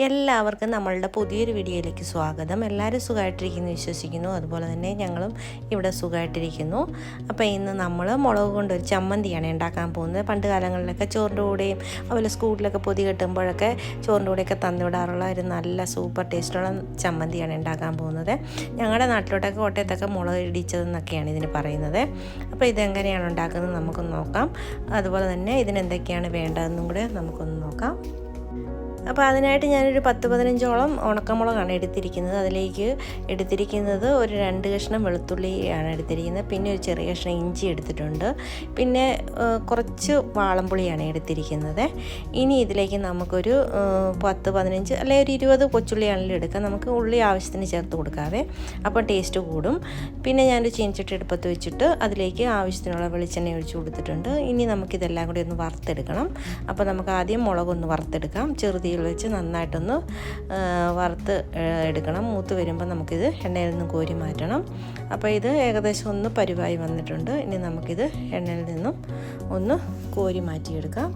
എല്ലാവർക്കും നമ്മളുടെ പുതിയൊരു വീഡിയോയിലേക്ക് സ്വാഗതം. എല്ലാവരും സുഖമായിട്ടിരിക്കുന്നു വിശ്വസിക്കുന്നു. അതുപോലെ തന്നെ ഞങ്ങളും ഇവിടെ സുഖമായിട്ടിരിക്കുന്നു. അപ്പോൾ ഇന്ന് നമ്മൾ മുളക് കൊണ്ട് ഒരു ചമ്മന്തിയാണ് ഉണ്ടാക്കാൻ പോകുന്നത്. പണ്ട് കാലങ്ങളിലൊക്കെ ചോറിന്റെ കൂടെയും അതുപോലെ സ്കൂളിലൊക്കെ പൊതി കെട്ടുമ്പോഴൊക്കെ ചോറിന്റെ കൂടെയൊക്കെ തന്നുവിടാറുള്ള ഒരു നല്ല സൂപ്പർ ടേസ്റ്റുള്ള ചമ്മന്തിയാണ് ഉണ്ടാക്കാൻ പോകുന്നത്. ഞങ്ങളുടെ നാട്ടിലോട്ടൊക്കെ കോട്ടയത്തൊക്കെ മുളക് ഇടിച്ചതെന്നൊക്കെയാണ് ഇതിന് പറയുന്നത്. അപ്പോൾ ഇതെങ്ങനെയാണ് ഉണ്ടാക്കുന്നത് നമുക്കൊന്ന് നോക്കാം. അതുപോലെ തന്നെ ഇതിനെന്തൊക്കെയാണ് വേണ്ടതെന്നും കൂടെ നമുക്കൊന്ന് നോക്കാം. അപ്പോൾ അതിനായിട്ട് ഞാനൊരു പത്ത് പതിനഞ്ചോളം ഉണക്കമുളകാണ് എടുത്തിരിക്കുന്നത്. അതിലേക്ക് എടുത്തിരിക്കുന്നത് ഒരു രണ്ട് കഷ്ണം വെളുത്തുള്ളിയാണ് എടുത്തിരിക്കുന്നത്. പിന്നെ ഒരു ചെറിയ കഷ്ണം ഇഞ്ചി എടുത്തിട്ടുണ്ട്. പിന്നെ കുറച്ച് വാളംപുളിയാണ് എടുത്തിരിക്കുന്നത്. ഇനി ഇതിലേക്ക് നമുക്കൊരു പത്ത് പതിനഞ്ച് അല്ലെങ്കിൽ ഒരു ഇരുപത് കൊച്ചുള്ളിയാണെങ്കിലും എടുക്കാം നമുക്ക് ഉള്ളി ആവശ്യത്തിന് ചേർത്ത് കൊടുക്കാവേ. അപ്പോൾ ടേസ്റ്റ് കൂടും. പിന്നെ ഞാനൊരു ചീനച്ചട്ടി എടുപ്പത്ത് വെച്ചിട്ട് അതിലേക്ക് ആവശ്യത്തിനുള്ള വെളിച്ചെണ്ണ ഒഴിച്ച് കൊടുത്തിട്ടുണ്ട്. ഇനി നമുക്കിതെല്ലാം കൂടി ഒന്ന് വറുത്തെടുക്കണം. അപ്പോൾ നമുക്ക് ആദ്യം മുളകൊന്ന് വറുത്തെടുക്കാം. ചെറുതി തീയിൽ വെച്ച് നന്നായിട്ടൊന്ന് വറുത്ത് എടുക്കണം. മൂത്ത് വരുമ്പോൾ നമുക്കിത് എണ്ണയിൽ നിന്ന് കോരി മാറ്റണം. അപ്പോൾ ഇത് ഏകദേശം ഒന്ന് പരിവായി വന്നിട്ടുണ്ട്. ഇനി നമുക്കിത് എണ്ണയിൽ നിന്നും ഒന്ന് കോരി മാറ്റിയെടുക്കാം.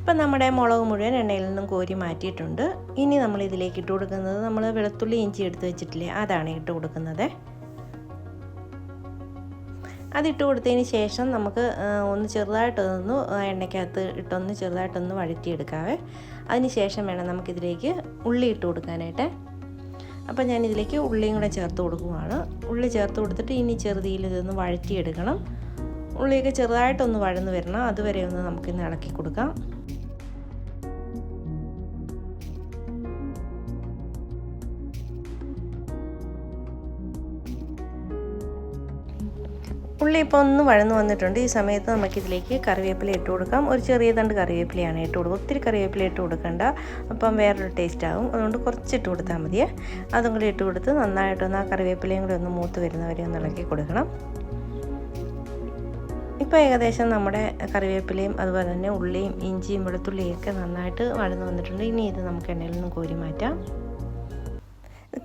ഇപ്പം നമ്മുടെ മുളക് മുഴുവൻ എണ്ണയിൽ നിന്നും കോരി മാറ്റിയിട്ടുണ്ട്. ഇനി നമ്മൾ ഇതിലേക്ക് ഇട്ട് കൊടുക്കുന്നത് നമ്മൾ വെളുത്തുള്ളി ഇഞ്ചി എടുത്ത് വെച്ചിട്ടില്ലേ അതാണ് ഇട്ട് കൊടുക്കുന്നത്. അതിട്ട് കൊടുത്തതിന് ശേഷം നമുക്ക് ഒന്ന് ചെറുതായിട്ടൊന്ന് എണ്ണയ്ക്കകത്ത് ഇട്ടൊന്ന് ചെറുതായിട്ടൊന്ന് വഴറ്റിയെടുക്കാവേ. അതിന് ശേഷം വേണം നമുക്കിതിലേക്ക് ഉള്ളി ഇട്ട് കൊടുക്കാനായിട്ട്. അപ്പോൾ ഞാൻ ഇതിലേക്ക് ഉള്ളിയും കൂടെ ചേർത്ത് കൊടുക്കുവാണ്. ഉള്ളി ചേർത്ത് കൊടുത്തിട്ട് ഇനി ചെറുതിയിൽ ഇതൊന്ന് വഴറ്റിയെടുക്കണം. ഉള്ളിയൊക്കെ ചെറുതായിട്ടൊന്ന് വഴന്ന് വരണം. അതുവരെ ഒന്ന് നമുക്കിന്ന് ഇളക്കി കൊടുക്കാം. ഉള്ളി ഇപ്പോൾ ഒന്ന് വഴന്നു വന്നിട്ടുണ്ട്. ഈ സമയത്ത് നമുക്കിതിലേക്ക് കറിവേപ്പില ഇട്ട് കൊടുക്കാം. ഒരു ചെറിയ തണ്ട് കറിവേപ്പിലയാണ് ഇട്ട് കൊടുക്കുക. ഒത്തിരി കറിവേപ്പില ഇട്ട് കൊടുക്കണ്ട. അപ്പം വേറൊരു ടേസ്റ്റ് ആകും അതുകൊണ്ട് കുറച്ച് ഇട്ട് കൊടുത്താൽ മതിയേ. അതും കൂടി ഇട്ട് കൊടുത്ത് നന്നായിട്ടൊന്ന് ആ കറിവേപ്പിലയും കൂടി ഒന്ന് മൂത്ത് വരുന്നവരെ ഒന്ന് ഇളക്കി കൊടുക്കണം. ഇപ്പോൾ ഏകദേശം നമ്മുടെ കറിവേപ്പിലയും അതുപോലെ തന്നെ ഉള്ളിയും ഇഞ്ചിയും വെളുത്തുള്ളിയും ഒക്കെ നന്നായിട്ട് വഴന്നു വന്നിട്ടുണ്ട്. ഇനി ഇത് നമുക്ക് എണ്ണയിൽ നിന്ന് കോരി മാറ്റാം.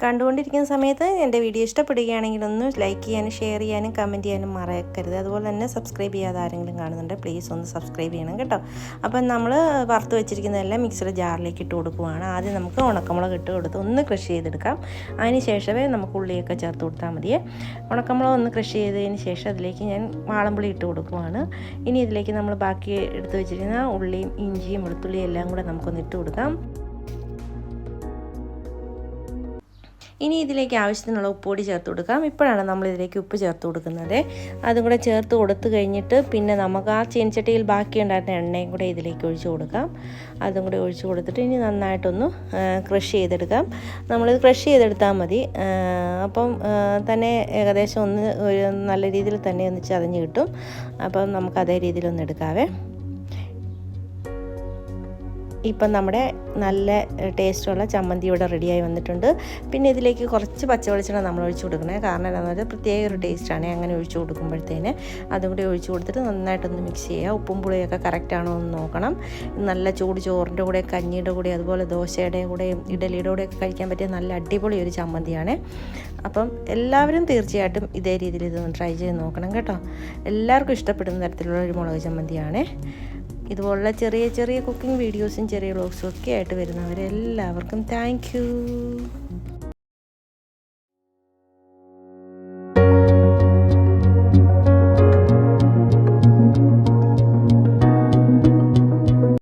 കണ്ടുകൊണ്ടിരിക്കുന്ന സമയത്ത് എന്റെ വീഡിയോ ഇഷ്ടപ്പെടുകയാണെങ്കിൽ ഒന്ന് ലൈക്ക് ചെയ്യാനും ഷെയർ ചെയ്യാനും കമന്റ് ചെയ്യാനും മറക്കരുത്. അതുപോലെ തന്നെ സബ്സ്ക്രൈബ് ചെയ്യാതെ ആരെങ്കിലും കാണുന്നുണ്ട് പ്ലീസ് ഒന്ന് സബ്സ്ക്രൈബ് ചെയ്യണം കേട്ടോ. അപ്പം നമ്മൾ വറുത്ത് വെച്ചിരിക്കുന്നതെല്ലാം മിക്സർ ജാറിലേക്ക് ഇട്ട് കൊടുക്കുവാണ്. ആദ്യം നമുക്ക് ഉണക്കമുളക് ഇട്ട് കൊടുത്ത് ഒന്ന് കൃഷി ചെയ്തെടുക്കാം. അതിന് ശേഷമേ നമുക്ക് ഉള്ളിയൊക്കെ ചേർത്ത് കൊടുത്താൽ മതിയേ ഉണക്കമുളക് ഒന്ന് കൃഷി ചെയ്തതിന് ശേഷം അതിലേക്ക് ഞാൻ വാളമ്പുളി ഇട്ട് കൊടുക്കുവാണ്. ഇനി ഇതിലേക്ക് നമ്മൾ ബാക്കി എടുത്ത് വെച്ചിരിക്കുന്ന ഉള്ളിയും ഇഞ്ചിയും വെളുത്തുള്ളിയും എല്ലാം കൂടെ നമുക്കൊന്ന് ഇട്ട് കൊടുക്കാം. ഇനി ഇതിലേക്ക് ആവശ്യത്തിനുള്ള ഉപ്പുപൊടി ചേർത്ത് കൊടുക്കാം. ഇപ്പോഴാണ് നമ്മൾ ഇതിലേക്ക് ഉപ്പ് ചേർത്ത് കൊടുക്കുന്നത്. അതും കൂടെ ചേർത്ത് കൊടുത്തു കഴിഞ്ഞിട്ട് പിന്നെ നമുക്ക് ആ ചീനച്ചട്ടിയിൽ ബാക്കി ഉണ്ടായിരുന്ന എണ്ണയും കൂടെ ഇതിലേക്ക് ഒഴിച്ചു കൊടുക്കാം. അതും കൂടെ ഒഴിച്ചു കൊടുത്തിട്ട് ഇനി നന്നായിട്ടൊന്ന് ക്രഷ് ചെയ്തെടുക്കാം. നമ്മളിത് ക്രഷ് ചെയ്തെടുത്താൽ മതി. അപ്പം തന്നെ ഏകദേശം ഒന്ന് ഒരു നല്ല രീതിയിൽ തന്നെ ഒന്ന് ചതഞ്ഞ് കിട്ടും. അപ്പം നമുക്ക് അതേ രീതിയിലൊന്ന് എടുക്കാവേ. ഇപ്പം നമ്മുടെ നല്ല ടേസ്റ്റുള്ള ചമ്മന്തി ഇവിടെ റെഡിയായി വന്നിട്ടുണ്ട്. പിന്നെ ഇതിലേക്ക് കുറച്ച് പച്ചവെളിച്ചെണ്ണ നമ്മൾ ഒഴിച്ചു കൊടുക്കണേ. കാരണം എന്താണെന്ന് വെച്ചാൽ പ്രത്യേക ഒരു ടേസ്റ്റാണ് അങ്ങനെ ഒഴിച്ചു കൊടുക്കുമ്പോഴത്തേന്. അതും കൂടി ഒഴിച്ചു കൊടുത്തിട്ട് നന്നായിട്ടൊന്ന് മിക്സ് ചെയ്യുക. ഉപ്പും പുളിയൊക്കെ കറക്റ്റാണോ എന്ന് നോക്കണം. നല്ല ചൂട് ചോറിന്റെ കൂടെ കഞ്ഞിയുടെ കൂടെ അതുപോലെ ദോശയുടെ കൂടെ ഇഡലിയുടെ കൂടെയൊക്കെ കഴിക്കാൻ പറ്റിയ നല്ല അടിപൊളി ഒരു ചമ്മന്തിയാണ്. അപ്പം എല്ലാവരും തീർച്ചയായിട്ടും ഇതേ രീതിയിൽ ഇതൊന്ന് ട്രൈ ചെയ്ത് നോക്കണം കേട്ടോ. എല്ലാവർക്കും ഇഷ്ടപ്പെടുന്ന തരത്തിലുള്ള ഒരു മുളക് ചമ്മന്തിയാണ്. ഇതുപോലുള്ള ചെറിയ ചെറിയ കുക്കിംഗ് വീഡിയോസും ചെറിയ വ്ളോഗ്സും ഒക്കെ ആയിട്ട് വരുന്നവരെല്ലാവർക്കും താങ്ക്